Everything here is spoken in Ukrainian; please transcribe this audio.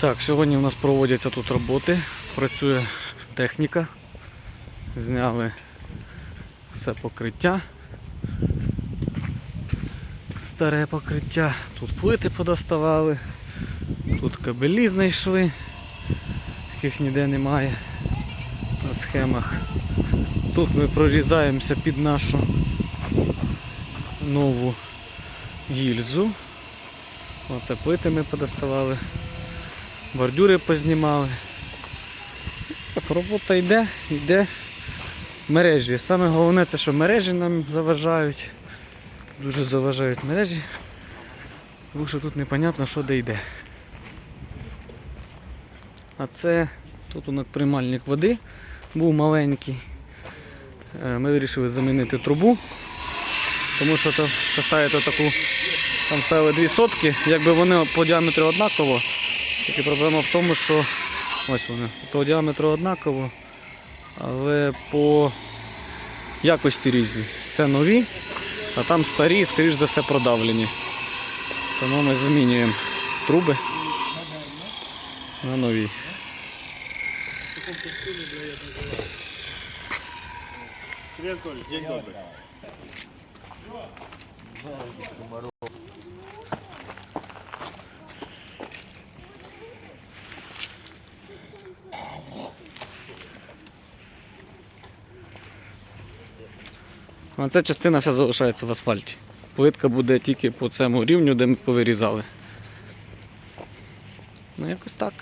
Так, сьогодні у нас проводяться тут роботи, працює техніка. Зняли все покриття. Старе покриття. Тут плити подоставали, тут кабелі знайшли, яких ніде немає на схемах. Тут ми прорізаємося під нашу нову гільзу. Оце плити ми подоставали, бордюри познімали. Робота йде, йде. Мережі. Саме головне це, що мережі нам заважають. Дуже заважають мережі. Тому що тут непонятно, що де йде. А це тут у нас приймальник води був маленький. Е, Ми вирішили замінити трубу. Тому що то поставити таку, там ставили дві сотки, якби вони по діаметру однаково. Тільки проблема в тому, що ось вони, по діаметру однаково, але по якості різні. Це нові, а там старі, скоріш за все, продавлені. Тому ми змінюємо труби на нові. Сергей Анатольевич, день добрый. А ця частина вся залишається в асфальті. Плитка буде тільки по цьому рівню, де ми повирізали. Ну якось так.